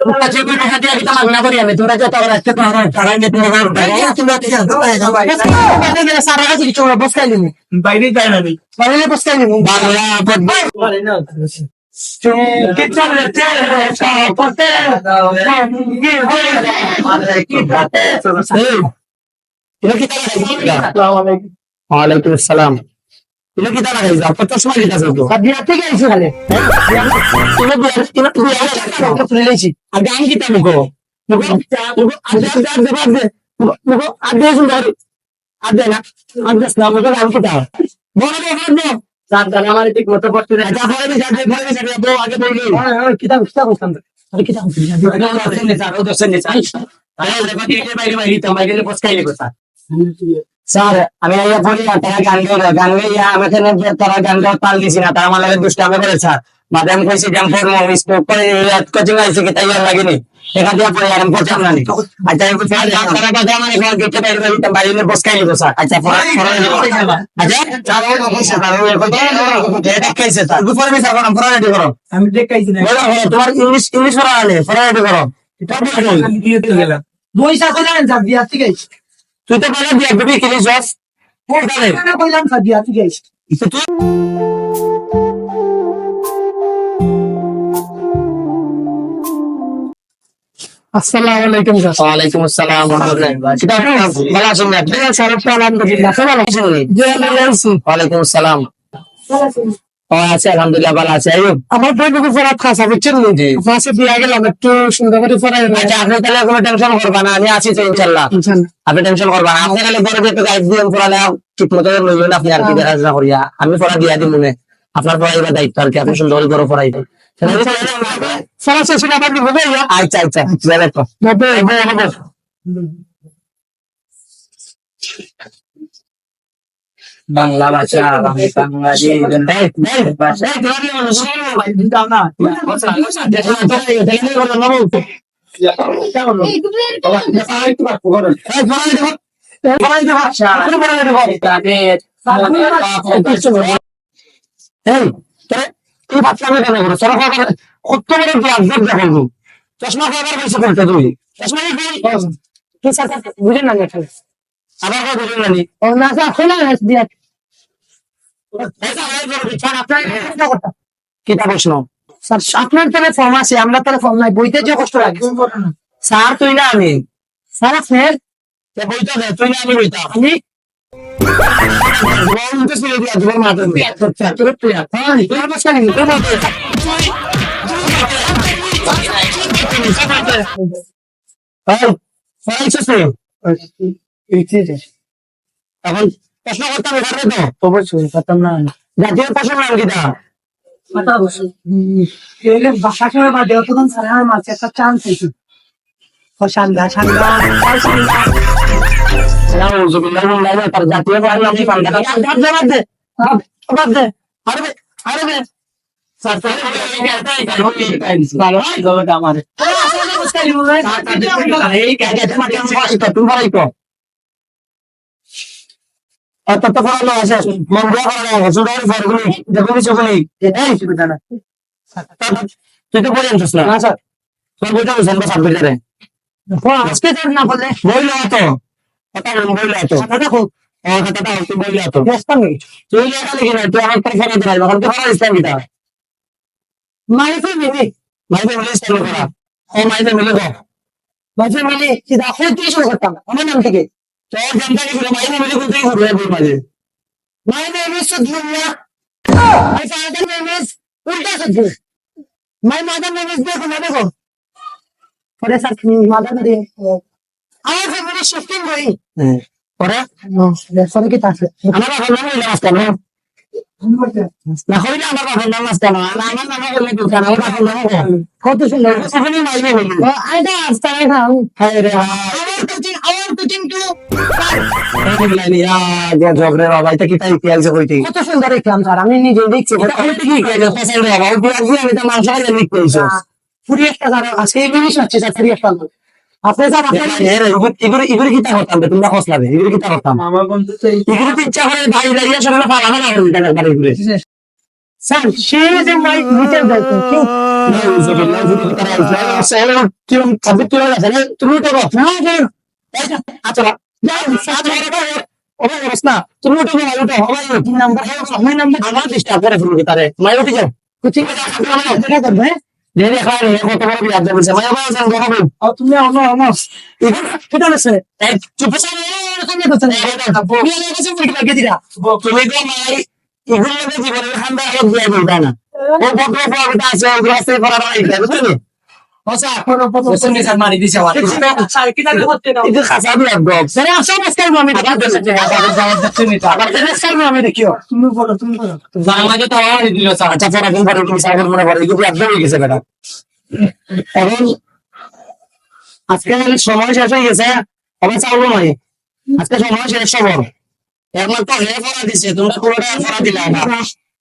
যাই দিতে পরে স্কুলে গিয়া পরে বিভিন্ন লাগে আমি স্টুডেন্ট আইসে নামদার সারা কাছে কিছু বসকাই দিনি বাইরে যায় না বাইরে ওয়ালাইকুম আসসালাম। তুমি কি তারা গাইছো কত সময় দিতেছো তো বিয়া থেকে আইসো খালে তুমি তুমি তুমি তুলে লেছি আর গান কি তুমি গো মুগো আদে আদে আদে আদে মুগো আদে সুন্দর আদে না আদে না মুগো গান কি তা বড় বড় বড় সাত গান আমার ঠিক মতো পড়তে না যা পরে দিছে আদে পরে দিছে বো আগে বলি কিতাব কিতাব করতাম আরে কি তা দোসেন নে স্যার দোসেন নে স্যার আরে দেখো কি বাইরে বাইরে তো বাইরে পস্কাই লেগো স্যার আমি আইয়া বলি না তারা গান গাও গান গাইয়া আমাকে তারা গান গাও তাল দিছি না তারা আমার লাগে দুষ্ট আমি করে স্যার। মাঝে আমি কইছি যে আমি পড়ব স্কুল করে কোচিং আইছি কি তাই লাগেনি। এখান থেকে পরে আর আমি পড়তাম না আচ্ছা আমি বলছি আচ্ছা, তারা বাদে আমার এখানে গেটে বাইরে বাইরে তো বাইরে নিয়ে বসকাই নিবো স্যার। আচ্ছা পড়া পড়া আচ্ছা স্যার ওই কইছে এটা কইছে স্যার। উপরে বসে করো পড়া রেডি করো। আমি দেখাইছি না। হ্যাঁ, তোমার ইংলিশ ইংলিশ পড়া আলে পড়া রেডি করো। এটা বই সাথে জানেন স্যার বিয়া থেকে আইছি তুই তো বলে দিয়ে বিবি কিনে থেকে আইছি তুই আসসালামু আলাইকুম স্যার ওয়ালাইকুম আসসালাম ওয়া রাহমাতুল্লাহি ভালো আছেন না বিয়া স্যার আলহামদুলিল্লাহ ভালো আছেন আছি ওয়ালাইকুম আসসালাম আছে আলহামদুলিল্লাহ ভালো আছে। আমার বই বুকু পড়া খাসা বুঝছেন নি? জি। ফাঁসে বিয়া গেলাম একটু সুন্দর করে আচ্ছা আপনি তাহলে কোনো টেনশন করবা না আমি আছি তো ইনশাআল্লাহ। আপনি টেনশন করবা না। আপনি খালি বড় একটু গাইড দিয়ে পড়ালে ঠিক মতো লইবেন আপনি আর কি বেরাজনা করিয়া। আমি পড়া দিয়া দিই মনে আপনার পড়াইবার দায়িত্ব আর কি আপনি সুন্দর করে পড়াইবেন ভাইয়া আচ্ছা আচ্ছা বেলে ভাষা আমি বাঙালি এই, এই, ভাষা। এই, তোমার কি মনে হয়? শোনো, ভাই, দাও না। বসা, বসা, দেখো না, তো, এই, দেখলে বলো, নবো। এই, পড়াই দেবো। পড়াই দেবো। এখনও পড়াই দেবো। তাদের- এই, তোরা- তুই বাচ্চামি কেন করো? তোরা কত বড়- কত বড় গ্লাস দেখ দেখো গো। চশমা খাবার বেশি করতে তুই চশমা বুঝেন না আবার কত বুঝলি না ও না স্যার খোলা না দিয়া। কিতা প্রশ্ন? স্যার আপনার তাহলে ফর্ম আছে আমরা তাহলে ফর্ম নাই বইতে যে কষ্ট লাগে। স্যার তুই না আমি। স্যার তে বইটা দে তুই না আমি বইটা আমি? জীবন তো ছেড়ে দিয়া মাথা হ্যাঁ? এখন প্রশ্ন করতে হবে পারবে তো অবশ্যই পারতাম না জাতীয় পশুর নাম কিটা বাসা সময় বা দেওয়া তখন স্যার আমার মাঝে একটা চান্স হয়েছে ও সান্দা সান্দা সান্দা নাউজুবিল্লাহ মিন যালিক, তার জাতীয় পশুর নাম কি পান্ডা? বাদ দে, বাদ দে, বাদ দে। আরে, আরে বে। স্যার, স্যার, ভালো, এই জগৎ আমার। এই কাজে তোমাকে আমি বসি তো, তো। অত তো পড়ানো আছে, মন দিয়ে আছে, করে দেখো কিছু গুলি। এই, তুই তো পড়ে আনছিস না? তোর বইটা বুঝেন বা। আজকে স্যার না বললে বইলে হতো। কথা বল, বইলে হতো। কথা দেখো কথাটা বইলে হতো। ব্যস্ত তুই লেখা লিখি না, তুই আমার পরে ফেরাতে পারবি, এখন তুই ফেরা ইসলাম কিটা? মাইফে মিলি মাইতে মিলে ইসলাম করা। ও, মিলে কর। মাইফে মিলি সিধা এখন তুই শুরু করতাম আমার নাম থেকে তোর জানতে কি ছিল, মাইতে মিলে কোথায় ঘুরবে বই মাঝে? My name is Sudhurya. My father name is Ulta Sudhur. My mother name is দেখো না দেখো পরে স্যার মাদার দিয়ে আমার ফ্যামিলি শিফটিং করি হ্যাঁ। পরে? পরে কি আছে আমার বাবার নাম হইল মাস্টার, না? না হইলে আমার বাপের নাম আসতে না না, আমার নাম হলে কি আমার বাপের নাম? কত সুন্দর ওখানে মাইবে হইল এটা আসতে খাও হায় রে হায়। কুচিং টু এই বললাম, ইয়া, যে ঝগড়ে বাবা, এটা কি তাই কি আইছে কত সুন্দর দেখলাম স্যার আমি নিজে দেখছি আমি তো খাইলে লিখ কইছো। ফুরি একটা স্যার আজকে এই জিনিস হচ্ছে স্যার ফুরি একটা আপনি স্যার ইগুর- ইগুর- ইগুর কিতা করতাম তোমরা খসলাবে, ইগুর কিতা করতাম? আমার বন্ধু তো এই তো ইচ্ছা করে ভাই দাঁড়িয়ে সকালে পালা না উল্টা স্যার সে যে মাই নিচে যাইতো কি না, উজু বিল্লাহ, উজু গো। না আচ্ছা, যাও, সাত গো। ওভাবে বস না, তুমি উঠো ভাই, উঠো, ভাই, উঠো। নাম্বার আমার নাম্বার আমার ডিস্টার্ব করে ফেলবে তারে মাই উঠে যাও কুচিং দেখা করবে দেরি খায় রে কত বড় আমার কাছে জীবনের খান্দা এক দিয়ে বলবা না নাই আজকে মানে সময় শেষ হয়ে গেছে আবার চাউলো নাই আজকে সময় শেষ সবর একমাত্র হে পড়া দিছে তোমরা পুরোটা দিলা না।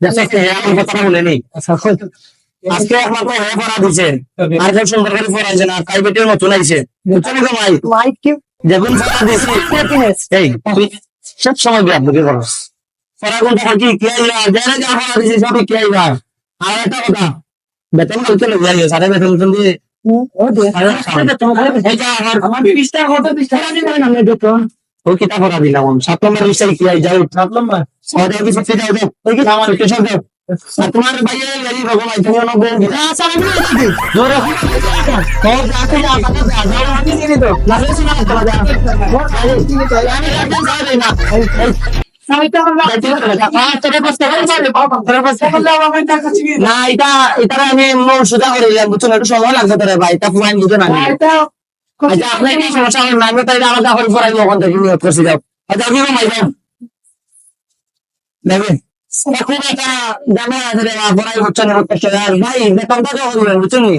দেখো আমার কথা বলেনি আজকে একমাত্র হে পড়া দিছে। আর খুব সুন্দর করে পড়াইছে না প্রাইভেটের মতন আইছে। বুঝছ নি ভাই মাইক কি দেখুন পড়া দিছে। হ্যাপিনেস এই তুই সব সময় বিয়াদ বুঝে করস। পড়া কোনটা কি কি জানা যা পড়া দিছে কি আর। একটা কথা বেতন লোক যাইও সাড়ে বেতন বেতন দিয়ে ও কত দিলাম? সাত নম্বর বিষয় কি যাও সাত নম্বর। আমার দাও তোমার ভাইয়া তুমি স্যার আমি তো যা যাও চিনি তো। লাগে শোনা তো। না আমি তো। না এটা এটা আমি মন সুদা করে দিলাম বুঝছ একটু সময় লাগবে তোরে ভাই তা বুঝো না। আচ্ছা আপনার কি সমস্যা না তাই আলাদা করে পড়াই ওখান থেকে নিয়োগ করছি যাও। আচ্ছা যাও খুব একটা জানা আছে পড়াই হচ্ছে না ভাই বেতনটা তো হবে বুঝছ নি